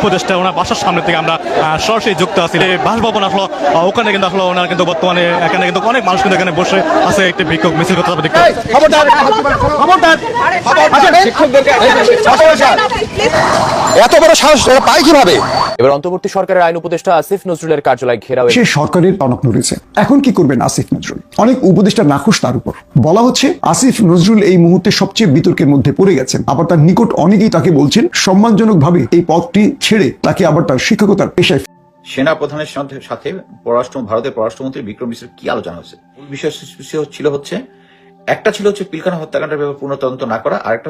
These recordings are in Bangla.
উপদেষ্টা ওনার বাসার সামনে থেকে আমরা সরাসরি যুক্ত আছি। এই বাসভবন আসলো ওখানে কিন্তু আসলে ওনার কিন্তু বর্তমানে এখানে কিন্তু অনেক মানুষ কিন্তু এখানে বসে আছে একটি বিক্ষোভ মিছিল দেখতে খবরদার এত বড় সাহস পায় কীভাবে? এবার অন্তর্বর্তী সরকারের আইন উপদেষ্টা আসিফ নজরুলের কার্যালয় ঘেরাও সে সরকারের টনক নড়েছে। এখন কি করবেন আসিফ নজরুল? অনেক উপদেষ্টা নাখুশ তার উপর। বলা হচ্ছে আসিফ নজরুল এই মুহূর্তে সবচেয়ে বিতর্কের মধ্যে পড়ে গেছেন। আবার তার নিকট অনেকেই তাকে বলছেন সম্মানজনকভাবে এই পদটি ছেড়ে তাকে আবার তার শিক্ষকতার পেশায় সেনা প্রধানের সাথে সাথে পররাষ্ট্র ভারতের পররাষ্ট্রমন্ত্রী বিক্রম মিশ্রের কি আলোচনা হয়েছে মূল বিষয় ছিল হচ্ছে একটা ছিল হচ্ছে পিলখানা হত্যাকাণ্ডের ব্যাপারে পূর্ণ তদন্ত না করা আর একটা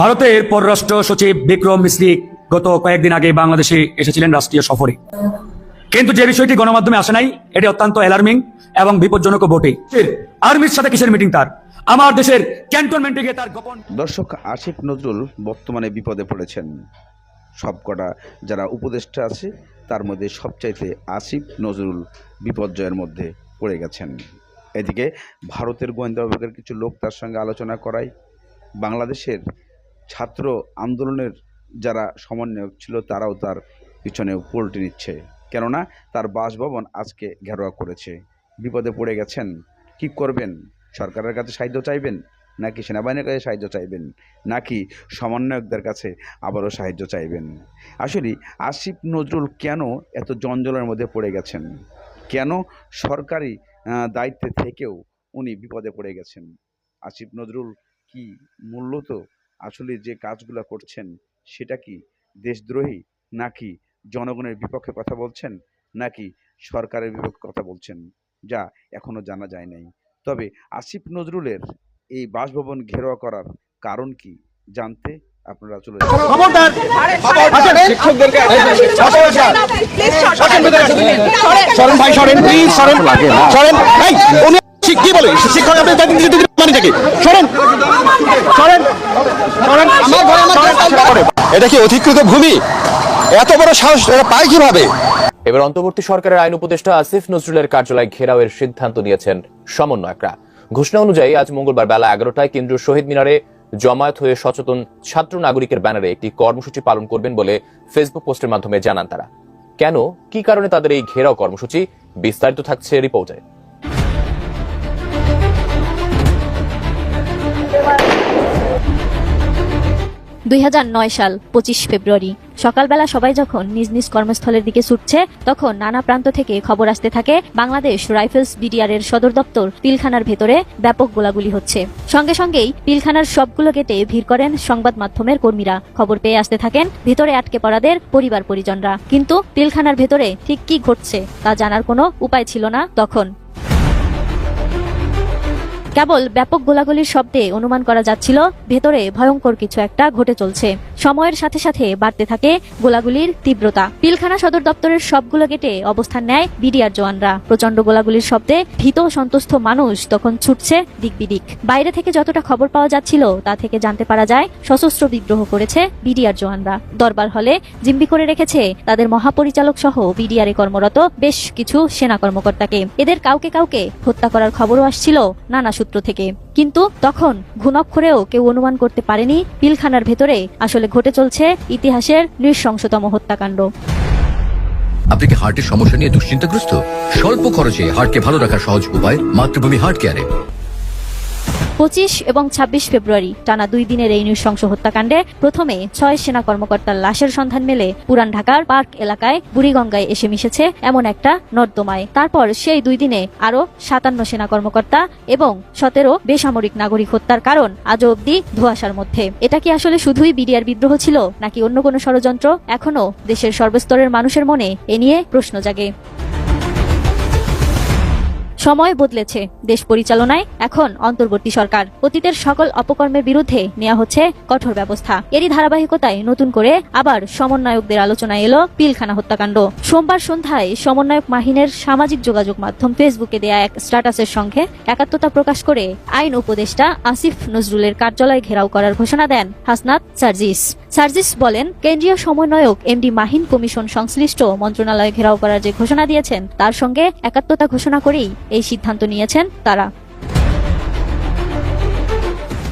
ভারতের পররাষ্ট্র সচিব বিক্রম মিশ্রি গত কয়েকদিন আগে বাংলাদেশে এসেছিলেন রাষ্ট্রীয় সফরে। কিন্তু যে বিষয়টি গণমাধ্যমে আসে নাই এটি অত্যন্ত অ্যালার্মিং এবং বিপজ্জনক বটে। আর্মির সাথে কিসের মিটিং তার? আমার দেশের ক্যান্টনমেন্টে গিয়ে তার গোপন দর্শক আসিফ নজরুল বর্তমানে বিপদে পড়েছেন। সবকটা যারা উপদেষ্টা আছে, তার মধ্যে সবচাইতে আসিফ নজরুল বিপর্যয়ের মধ্যে পড়ে গেছেন। এদিকে ভারতের গোয়েন্দা বিভাগের কিছু লোক তার সঙ্গে আলোচনা করায়। বাংলাদেশের ছাত্র আন্দোলনের যারা সমন্বয়ক ছিল, তারাও তার পিছনে পোল্টি নিচ্ছে। কেননা তার বাসভবন আজকে ঘেরোয়া করেছে। বিপদে পড়ে গেছেন। কি করবেন? সরকারের কাছে সাহায্য চাইবেন? নাকি সেনাবাহিনীর কাছে সাহায্য চাইবেন? নাকি সমন্বয়কদের কাছে আবারও সাহায্য চাইবেন? আসলে আসিফ নজরুল কেন এত জঞ্জলের মধ্যে পড়ে গেছেন? কেন সরকারি দায়িত্বে থেকেও উনি বিপদে পড়ে গেছেন? আসিফ নজরুল কি মূলত আসলে যে কাজগুলো করছেন, সেটা কি দেশদ্রোহী নাকি জনগণের বিপক্ষে কথা বলছেন, নাকি সরকারের বিপক্ষে কথা বলছেন? যা এখনও জানা যায় নাই। তবে আসিফ নজরুলের এই বাসভবন ঘেরোয়া করার কারণ কি জানতে আপনারা চলে কি বলে শিক্ষক আপনি তাদের দিকে দিকে মানে নাকি সরেন সরেন সরেন আমার ঘরে আমার এটা কি অধিকৃত ভূমি এত বড় সাহস পায় কীভাবে এবার অন্তর্বর্তী সরকারের আইন উপদেষ্টা আসিফ নজরুলের কার্যালয় ঘেরাওয়ের সিদ্ধান্ত নিয়েছেন সমন্বয়করা ঘোষণা অনুযায়ী আজ মঙ্গলবার বেলা এগারোটায় কেন্দ্রীয় শহীদ মিনারে জমায়েত হয়ে সচেতন ছাত্র নাগরিকের ব্যানারে একটি কর্মসূচি পালন করবেন বলে ফেসবুক পোস্টের মাধ্যমে জানান তারা। কেন? কি কারণে তাদের এই ঘেরাও কর্মসূচি? বিস্তারিত থাকছে রিপোর্টে। দুই হাজার নয় সাল, পঁচিশ ফেব্রুয়ারি। সকালবেলা সবাই যখন নিজ নিজ কর্মস্থলের দিকে ছুটছে, তখন নানা প্রান্ত থেকে খবর আসতে থাকে বাংলাদেশ রাইফেলস বিডিআর এর সদর দপ্তর পিলখানার ভেতরে ব্যাপক গোলাগুলি হচ্ছে। সঙ্গে সঙ্গেই পিলখানার সবগুলো গেটে ভিড় করেন সংবাদ মাধ্যমের কর্মীরা। খবর পেয়ে আসতে থাকেন ভেতরে আটকে পড়াদের পরিবার পরিজনরা কিন্তু পিলখানার ভেতরে ঠিক কি ঘটছে তা জানার কোনো উপায় ছিল না তখন। কেবল ব্যাপক গোলাগুলির শব্দে অনুমান করা যাচ্ছিল, ভেতরে ভয়ঙ্কর কিছু একটা ঘটে চলছে। সময়ের সাথে সাথে বাড়তে থাকে গোলাগুলির তীব্রতা। পিলখানা সদর দপ্তরের সবগুলো গেটে অবস্থান নেয় বিডিআর জওয়ানরা। প্রচণ্ড গোলাগুলির শব্দে ভীত সন্তুষ্ট মানুষ তখন ছুটছে দিক বিদিক। বাইরে থেকে যতটা খবর পাওয়া যাচ্ছিল, তা থেকে জানতে পারা যায়, সশস্ত্র বিদ্রোহ করেছে বিডিআর জওয়ানরা। দরবার হলে জিম্বি করে রেখেছে তাদের মহাপরিচালক সহ বিডিআর কর্মরত বেশ কিছু সেনা কর্মকর্তাকে। এদের কাউকে কাউকে হত্যা করার খবরও আসছিল নানা থেকে। কিন্তু তখন ঘুণক্ষরেও কেউ অনুমান করতে পারেনি পিলখানার ভেতরে আসলে ঘটে চলছে ইতিহাসের নৃশংসতম হত্যাকাণ্ড। আপনি কি হার্টের সমস্যা নিয়ে দুশ্চিন্তাগ্রস্ত? স্বল্প খরচে হার্টকে ভালো রাখার সহজ উপায় মাতৃভূমি হার্ট কেয়ারে। পঁচিশ এবং ছাব্বিশ ফেব্রুয়ারি টানা দুই দিনের এই নৃশংস হত্যাকাণ্ডে প্রথমে ছয় সেনা কর্মকর্তার লাশের সন্ধান মেলে পুরান ঢাকার পার্ক এলাকায় বুড়িগঙ্গায় এসে মিশেছে এমন একটা নর্দমায়। তারপর সেই দুই দিনে আরও সাতান্ন সেনা কর্মকর্তা এবং সতেরো বেসামরিক নাগরিক হত্যার কারণ আজও অব্দি ধোয়াশার মধ্যে। এটা কি আসলে শুধুই বিডিআর বিদ্রোহ ছিল, নাকি অন্য কোনো ষড়যন্ত্র এখনও দেশের সর্বস্তরের মানুষের মনে এ নিয়ে প্রশ্ন জাগে? সময় বদলেছে। দেশ পরিচালনায় এখন অন্তর্বর্তী সরকার। অতীতের সকল অপকর্মের বিরুদ্ধে নেওয়া হচ্ছে কঠোর ব্যবস্থা। এরই ধারাবাহিকতায় নতুন করে আবার সমন্বয়কদের আলোচনায় এলো পিলখানা হত্যাকাণ্ড। সোমবার সন্ধ্যায় সমন্বয়ক মাহিনের সামাজিক যোগাযোগ মাধ্যম ফেসবুকে দেয়া এক স্ট্যাটাসের সঙ্গে একাত্মতা প্রকাশ করে আইন উপদেষ্টা আসিফ নজরুলের কার্যালয় ঘেরাও করার ঘোষণা দেন হাসনাত সার্জিস। সার্জিস বলেন, কেন্দ্রীয় সমন্বয়ক এমডি মাহিন কমিশন সংশ্লিষ্ট মন্ত্রণালয় ঘেরাও করার যে ঘোষণা দিয়েছেন, তার সঙ্গে একাত্মতা ঘোষণা করেই এই সিদ্ধান্ত নিয়েছেন তারা।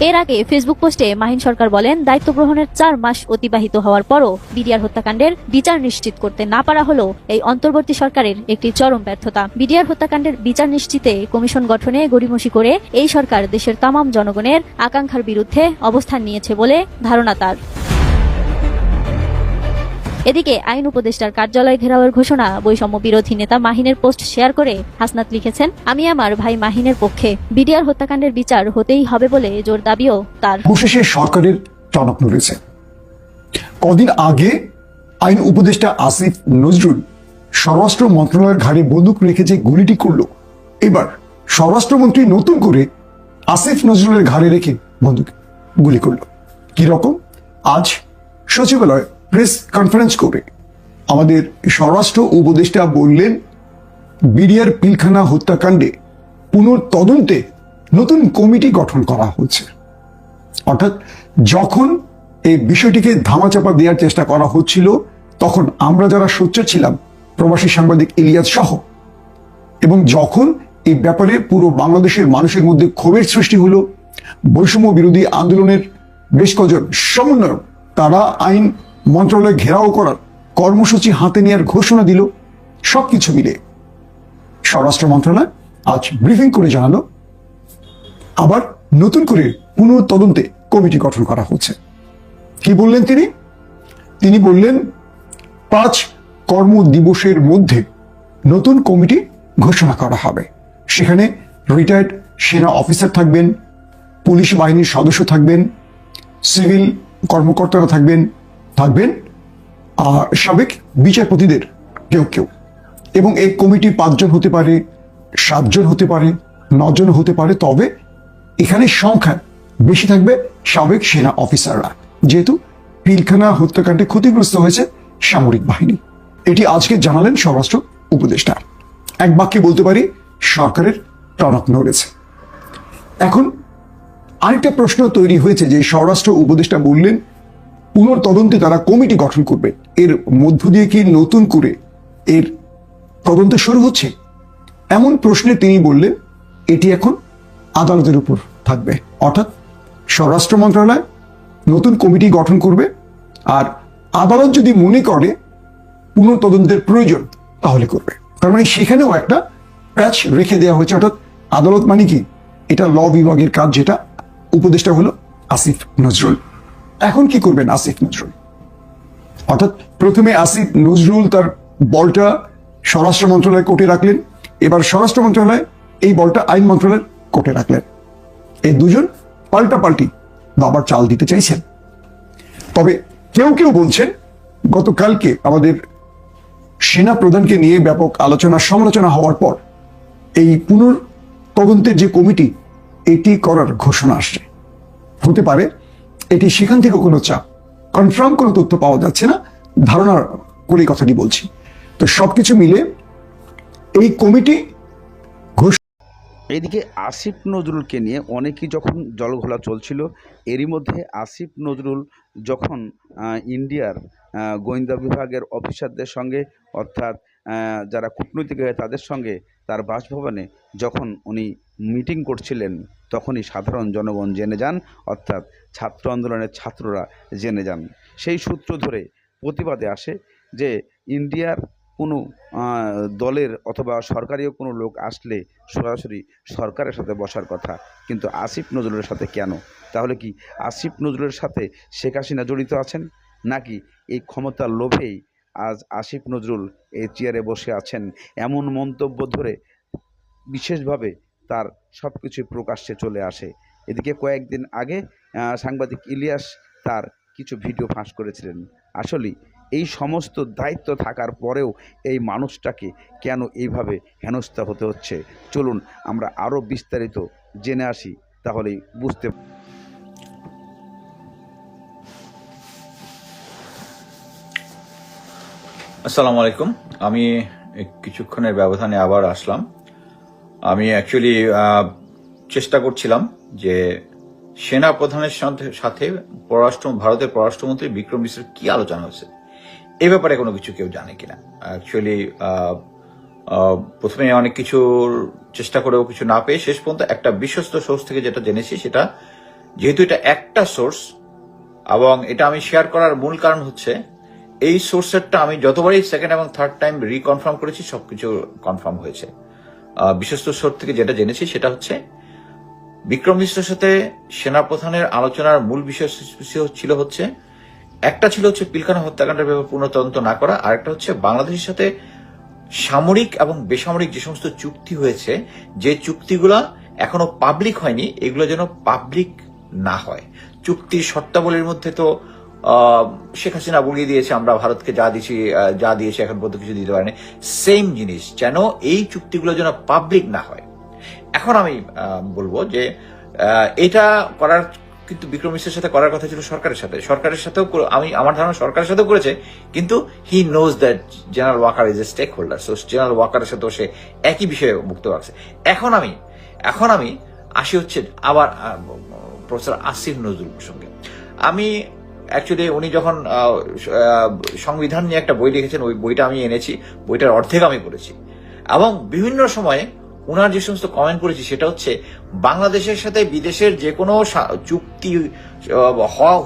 এর আগে ফেসবুক পোস্টে মাহিন সরকার বলেন, দায়িত্ব গ্রহণের চার মাস অতিবাহিত হওয়ার পরও বিডিআর হত্যাকাণ্ডের বিচার নিশ্চিত করতে না পারা হলো এই অন্তর্বর্তী সরকারের একটি চরম ব্যর্থতা। বিডিআর হত্যাকাণ্ডের বিচার নিশ্চিতে কমিশন গঠনে গড়িমসি করে এই সরকার দেশের তামাম জনগণের আকাঙ্ক্ষার বিরুদ্ধে অবস্থান নিয়েছে বলে ধারণা তার। এদিকে আইন উপদেষ্টার কার্যালয় ঘেরাওয়ের ঘোষণা, বৈষম্য বিরোধী নেতা মাহিনের পোস্ট শেয়ার করে হাসনাত লিখেছেন, আমি আমার ভাই মাহিনের পক্ষে বিডিআর হত্যাকাণ্ডের বিচার হতেই হবে বলে জোর দাবিও তার। সরকারের টনক নড়েছে। কদিন আগে আইন উপদেষ্টা আসিফ নজরুল স্বরাষ্ট্র মন্ত্রণালয়ের ঘাড়ে বন্দুক রেখে যে গুলিটি করল, এবার স্বরাষ্ট্রমন্ত্রী নতুন করে আসিফ নজরুলের ঘাড়ে রেখে বন্দুক গুলি করল। কি রকম? আজ সচিবালয় প্রেস কনফারেন্স করে। আমাদের স্বরাষ্ট্র উপদেষ্টা বললেন, বিডিআর পিলখানা হত্যাকাণ্ডে পুনর্তদন্তে নতুন কমিটি গঠন করা হচ্ছে। অর্থাৎ যখন এই বিষয়টিকে ধামাচাপা দেওয়ার চেষ্টা করা হচ্ছিল, তখন আমরা যারা সোচ্চার ছিলাম, প্রবাসী সাংবাদিক ইলিয়াস সহ, এবং যখন এই ব্যাপারে পুরো বাংলাদেশের মানুষের মধ্যে ক্ষোভের সৃষ্টি হলো, বৈষম্য বিরোধী আন্দোলনের বেশ কজন সমন্বয়ক, তারা আইন মন্ত্রণালয় ঘেরাও করার কর্মসূচি হাতে নেওয়ার ঘোষণা দিল সবকিছু মিলে। স্বরাষ্ট্র মন্ত্রণালয় আজ ব্রিফিং করে জানালো, আবার নতুন করে পুনঃতদন্তে কমিটি গঠন করা হচ্ছে। কি বললেন তিনি? তিনি বললেন, পাঁচ কর্ম দিবসের মধ্যে নতুন কমিটি ঘোষণা করা হবে। সেখানে রিটায়ার্ড সেনা অফিসার থাকবেন, পুলিশ বাহিনীর সদস্য থাকবেন সিভিল কর্মকর্তারা থাকবেন থাকবেন আর সাবেক বিচারপতিদের কেউ কেউ। এবং এই কমিটি পাঁচজন হতে পারে, সাতজন হতে পারে, নজন হতে পারে, তবে এখানে সংখ্যা বেশি থাকবে সাবেক সেনা অফিসাররা। যেহেতু পিলখানা হত্যাকাণ্ডে ক্ষতিগ্রস্ত হয়েছে সামরিক বাহিনী। এটি আজকে জানালেন স্বরাষ্ট্র উপদেষ্টা। এক বাক্যে বলতে পারি, সরকারের টনক নড়েছে। এখন আরেকটা প্রশ্ন তৈরি হয়েছে যে স্বরাষ্ট্র উপদেষ্টা বললেন পুনর্তদন্তে তারা কমিটি গঠন করবে। এর মধ্য দিয়ে কি নতুন করে এর তদন্ত শুরু হচ্ছে? এমন প্রশ্নে তিনি বললেন, এটি এখন আদালতের উপর থাকবে। অর্থাৎ স্বরাষ্ট্র মন্ত্রণালয় নতুন কমিটি গঠন করবে আর আদালত যদি মনে করে পুনঃতদন্তের প্রয়োজন, তাহলে করবে। তার মানে সেখানেও একটা প্যাচ রেখে দেওয়া হয়েছে। অর্থাৎ আদালত মানে কি? এটা ল বিভাগের কাজ যেটা। উপদেষ্টা হলো আসিফ নজরুল। এখন কি করবেন আসিফ নজরুল? অর্থাৎ প্রথমে আসিফ নজরুল তার বলটা স্বরাষ্ট্র মন্ত্রণালয় কোর্টে রাখলেন, এবার স্বরাষ্ট্র মন্ত্রণালয় এই বলটা আইন মন্ত্রণালয়ের কোর্টে রাখলেন। এই দুজন পাল্টাপাল্টি বাবার চাল দিতে চাইছেন। তবে কেউ কেউ বলছেন, গতকালকে আমাদের সেনা প্রধানকে নিয়ে ব্যাপক আলোচনা, সমালোচনা হওয়ার পর এই পুনর তদন্তের যে কমিটি, এটি করার ঘোষণা আসছে। হতে পারে এটি সেখান থেকে কোনো চাপ কনফার্ম কোনো তথ্য পাওয়া যাচ্ছে না ধারণা করে কথাটি বলছি। তো সবকিছু মিলে এই কমিটি এইদিকে আসিফ নজরুলকে নিয়ে অনেকেই যখন জলঘোলা চলছিল, এরই মধ্যে আসিফ নজরুল যখন ইন্ডিয়ার গোয়েন্দা বিভাগের অফিসারদের সঙ্গে, অর্থাৎ যারা কূটনৈতিক তাদের সঙ্গে তার বাসভবনে যখন উনি মিটিং করছিলেন, তখনই সাধারণ জনগণ জেনে যান, অর্থাৎ ছাত্র আন্দোলনের ছাত্ররা জেনে যান। সেই সূত্র ধরে প্রতিবাদে আসে যে ইন্ডিয়ার কোনো দলের অথবা সরকারিও কোনো লোক আসলে সরাসরি সরকারের সাথে বসার কথা। কিন্তু আসিফ নজরুলের সাথে কেন? তাহলে কি আসিফ নজরুলের সাথে শেখ হাসিনা জড়িত আছেন? নাকি এই ক্ষমতার লোভেই আজ আসিফ নজরুল এই চেয়ারে বসে আছেন। এমন মন্তব্য ধরে বিশেষভাবে তার সব কিছুই প্রকাশ্যে চলে আসে। এদিকে কয়েকদিন আগে সাংবাদিক ইলিয়াস তার কিছু ভিডিও ফাঁস করেছিলেন। আসলেই এই সমস্ত দায়িত্ব থাকার পরেও এই মানুষটাকে কেন এইভাবে হেনস্থা হতে হচ্ছে? চলুন আমরা আরও বিস্তারিত জেনে আসি, তাহলেই বুঝতে আসসালামু আলাইকুম। আমি কিছুক্ষণের ব্যবধানে আবার আসলাম। আমি অ্যাকচুয়ালি চেষ্টা করছিলাম যে সেনা প্রধানের সাথে পররাষ্ট্র, ভারতের পররাষ্ট্রমন্ত্রী বিক্রম মিশ্রের কি আলোচনা হয়েছে, এ ব্যাপারে কোনো কিছু কেউ জানে কিনা। অ্যাকচুয়ালি প্রথমে অনেক কিছুর চেষ্টা করেও কিছু না পেয়ে শেষ পর্যন্ত একটা বিশ্বস্ত সোর্স থেকে যেটা জেনেছি সেটা, যেহেতু এটা একটা সোর্স এবং এটা আমি শেয়ার করার মূল কারণ হচ্ছে এই সোর্সেরটা আমি যতবারই সেকেন্ড এবং থার্ড টাইম রিকনফার্ম করেছি, সবকিছু কনফার্ম হয়েছে। বিশ্বস্ত সোর্স থেকে যেটা জেনেছি সেটা হচ্ছে, বিক্রম মিশ্রের সাথে সেনাপ্রধানের আলোচনার মূল বিষয় ছিল হচ্ছে, একটা ছিল হচ্ছে পিলখানা হত্যাকাণ্ডের ব্যাপারে পূর্ণ তদন্ত না করা, আর একটা হচ্ছে বাংলাদেশের সাথে সামরিক এবং বেসামরিক যে সমস্ত চুক্তি হয়েছে, যে চুক্তিগুলো এখনও পাবলিক হয়নি, এগুলো যেন পাবলিক না হয়। চুক্তির শর্তাবলীর মধ্যে তো শেখ হাসিনা বলিয়ে দিয়েছে, আমরা ভারতকে যা দিয়েছি যা দিয়েছি, এখন পর্যন্ত কিছু দিতে পারেনি। সেম জিনিস, যেন এই চুক্তিগুলো যেন পাবলিক না হয়। এখন আমি বলব যে এটা করার কিন্তু বিক্রম মিশ্রের সাথে করার কথা ছিল সরকারের সাথে। সরকারের সাথেও আমি, আমার ধারণা সরকারের সাথেও করেছে, কিন্তু he knows that general Waker is a stakeholder so general ওয়াকারের সাথেও সে একই বিষয়ে মুক্ত রাখছে এখন আমি এখন আমি আসি হচ্ছে আবার প্রফেসর আসিফ নজরুল প্রসঙ্গে। আমি অ্যাকচুয়ালি উনি যখন সংবিধান নিয়ে একটা বই লিখেছেন, ওই বইটা আমি এনেছি, বইটার অর্ধেক আমি পড়েছি। এবং বিভিন্ন সময়ে ওনার যে সমস্ত কমেন্ট করেছি, সেটা হচ্ছে বাংলাদেশের সাথে বিদেশের যে কোনো চুক্তি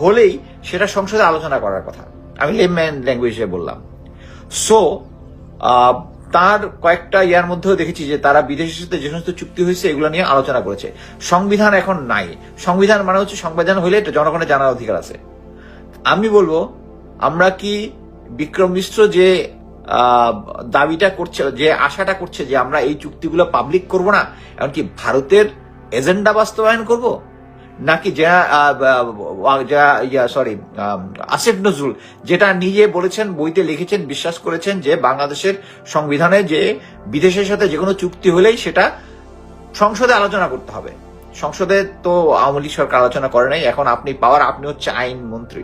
হলেই সেটা সংসদে আলোচনা করার কথা। আমি লেমম্যান ল্যাঙ্গুয়েজে বললাম। সো তার কয়েকটা ইয়ার মধ্যেও দেখেছি যে তারা বিদেশের সাথে যে সমস্ত চুক্তি হয়েছে, এগুলো নিয়ে আলোচনা করেছে। সংবিধান এখন নাই। সংবিধান মানে হচ্ছে সংবিধান হলে এটা জনগণের জানার অধিকার আছে। আমি বলব, আমরা কি বিক্রম মিশ্র যে দাবিটা করছে, যে আশাটা করছে যে আমরা এই চুক্তিগুলো পাবলিক করব না, এমনকি ভারতের এজেন্ডা বাস্তবায়ন করব? নাকি যা সরি আসিফ নজরুল, যেটা নিজে বলেছেন, বইতে লিখেছেন, বিশ্বাস করেছেন যে বাংলাদেশের সংবিধানে যে বিদেশের সাথে যে কোনো চুক্তি হলেই সেটা সংসদে আলোচনা করতে হবে। সংসদে তো আওয়ামী লীগ সরকার আলোচনা করে নাই, এখন আপনি পাওয়ার, আপনি হচ্ছে আইন মন্ত্রী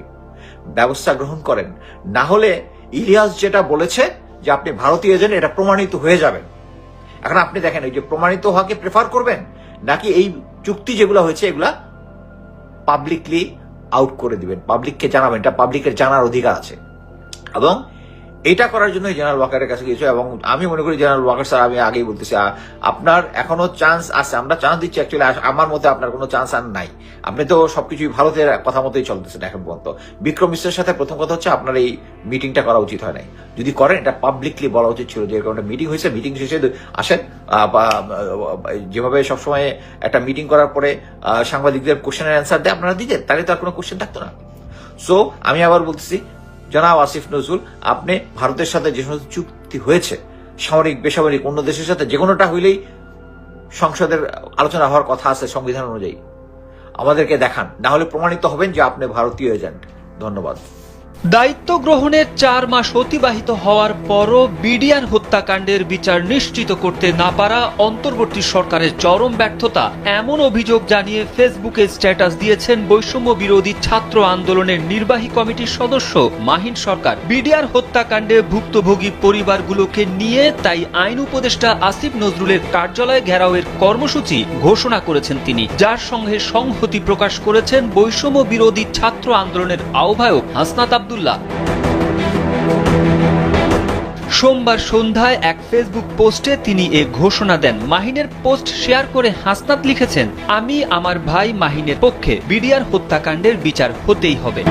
ব্যবস্থা গ্রহণ করেন। না হলে ইলিয়াস যেটা বলেছে যে আপনি ভারতীয় এজেন্ট এটা প্রমাণিত হয়ে যাবেন এখন আপনি দেখেন ওই যে প্রমাণিত হওয়াকে প্রেফার করবেন? নাকি এই চুক্তি যেগুলো হয়েছে, এগুলা পাবলিকলি আউট করে দিবেন? পাবলিককে জানাবেন, এটা পাবলিকের জানার অধিকার আছে। এবং এটা করার জন্য জেনারেল ওয়াকারের কাছে গিয়েছে এবং আমি মনে করি জেনারেল ওয়াকার স্যার, আমি আগেই বলতেছি আপনার এখনও চান্স আছে, আমরা চান্স দিচ্ছি অ্যাকচুয়ালি আমার মতে আপনার কোনো চান্স আর নাই। আপনি তো সবকিছুই ভারতের কথা মতোই চলতেছেন এখন পর্যন্ত বিক্রম মিশ্রের সাথে প্রথম কথা হচ্ছে আপনার এই মিটিংটা করা উচিত হয় নাই। যদি করেন, এটা পাবলিকলি বলা উচিত ছিল, যে একটা মিটিং হয়েছে মিটিং শেষে আসেন যেভাবে সবসময় একটা মিটিং করার পরে সাংবাদিকদের কোশ্চেনের অ্যান্সার দেয় আপনারা দিতেন, তাহলে তো আর কোনো কোশ্চেন থাকতো না। সো আমি আবার বলতেছি জনাব আসিফ নজরুল, আপনি ভারতের সাথে যে সমস্ত চুক্তি হয়েছে, সামরিক, বেসামরিক অন্য দেশের সাথে যে কোনোটা হইলেই সংসদের আলোচনা হওয়ার কথা আছে সংবিধান অনুযায়ী। আমাদেরকে দেখান, না হলে প্রমাণিত হবেন যে আপনি ভারতীয় এজেন্ট। ধন্যবাদ। দায়িত্ব গ্রহণের চার মাস অতিবাহিত হওয়ার পরও বিডিআর হত্যাকাণ্ডের বিচার নিশ্চিত করতে না পারা অন্তর্বর্তী সরকারের চরম ব্যর্থতা, এমন অভিযোগ জানিয়ে ফেসবুকে স্ট্যাটাস দিয়েছেন বৈষম্য বিরোধী ছাত্র আন্দোলনের নির্বাহী কমিটির সদস্য মাহিন সরকার। বিডিআর হত্যাকাণ্ডে ভুক্তভোগী পরিবারগুলোকে নিয়ে তাই আইন উপদেষ্টা আসিফ নজরুলের কার্যালয় ঘেরাওয়ের কর্মসূচি ঘোষণা করেছেন তিনি। যার সঙ্গে সংহতি প্রকাশ করেছেন বৈষম্য বিরোধী ছাত্র আন্দোলনের আহ্বায়ক হাসনাত আব্দুল্লাহ। সোমবার সন্ধ্যায় এক ফেসবুক পোস্টে তিনি এ ঘোষণা দেন। মাহিনের পোস্ট শেয়ার করে হাসনাত লিখেছেন, আমি আমার ভাই মাহিনের পক্ষে বিডিআর হত্যাকাণ্ডের বিচার হতেই হবে।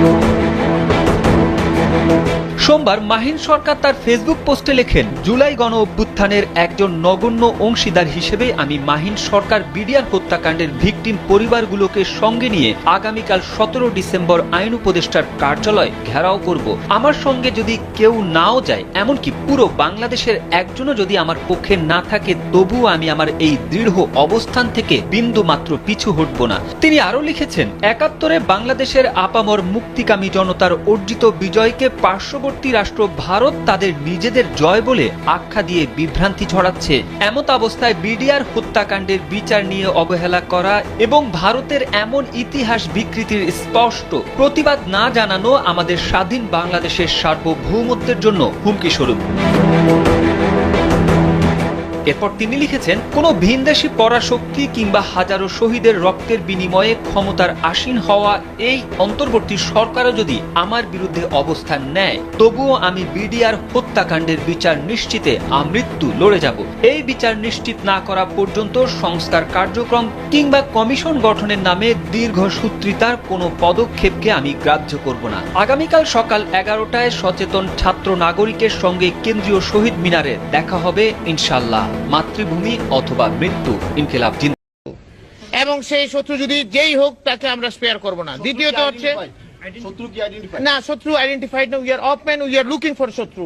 সোমবার মাহিন সরকার তার ফেসবুক পোস্টে লেখেন, জুলাই গণ অভ্যুত্থানের একজন নগণ্য অংশীদার হিসেবে আমি মাহিন সরকার বিডিআর হত্যাকাণ্ডের ভিকটিম পরিবারগুলোকে সঙ্গে নিয়ে আগামীকাল সতেরো ডিসেম্বর আইন উপদেষ্টার কার্যালয় ঘেরাও করব। আমার সঙ্গে যদি কেউ নাও যায়, এমনকি পুরো বাংলাদেশের একজনও যদি আমার পক্ষে না থাকে, তবুও আমি আমার এই দৃঢ় অবস্থান থেকে বিন্দু মাত্র পিছু হটব না। তিনি আরও লিখেছেন, একাত্তরে বাংলাদেশের আপামর মুক্তিকামী জনতার অর্জিত বিজয়কে পার্শ্ববর্তী রাষ্ট্র ভারত তাদের নিজেদের জয় বলে আখ্যা দিয়ে বিভ্রান্তি ছড়াচ্ছে। এমত অবস্থায় বিডিআর হত্যাকাণ্ডের বিচার নিয়ে অবহেলা করা এবং ভারতের এমন ইতিহাস বিকৃতির স্পষ্ট প্রতিবাদ না জানানো আমাদের স্বাধীন বাংলাদেশের সার্বভৌমত্বের জন্য হুমকি স্বরূপ এরপর তিনি লিখেছেন, কোনো ভিনদেশি পরাশক্তি কিংবা হাজারো শহীদের রক্তের বিনিময়ে ক্ষমতার আসীন হওয়া এই অন্তর্বর্তী সরকারও যদি আমার বিরুদ্ধে অবস্থান নেয়, তবুও আমি বিডিআর হত্যাকাণ্ডের বিচার নিশ্চিতে আমৃত্যু লড়ে যাব। এই বিচার নিশ্চিত না করা পর্যন্ত সংস্কার কার্যক্রম কিংবা কমিশন গঠনের নামে দীর্ঘসূত্রিতার কোনো পদক্ষেপকে আমি গ্রাহ্য করব না। আগামীকাল সকাল এগারোটায় সচেতন ছাত্র নাগরিকের সঙ্গে কেন্দ্রীয় শহীদ মিনারে দেখা হবে ইনশাল্লাহ মাতৃভূমি অথবা মৃত্যু ইনকিলাব। এবং সেই শত্রু যদি যেই হোক তাকে আমরা স্পেয়ার করব না। দ্বিতীয়ত হচ্ছে না শত্রু আইডেন্টিফাইড না we are open we are looking for শত্রু।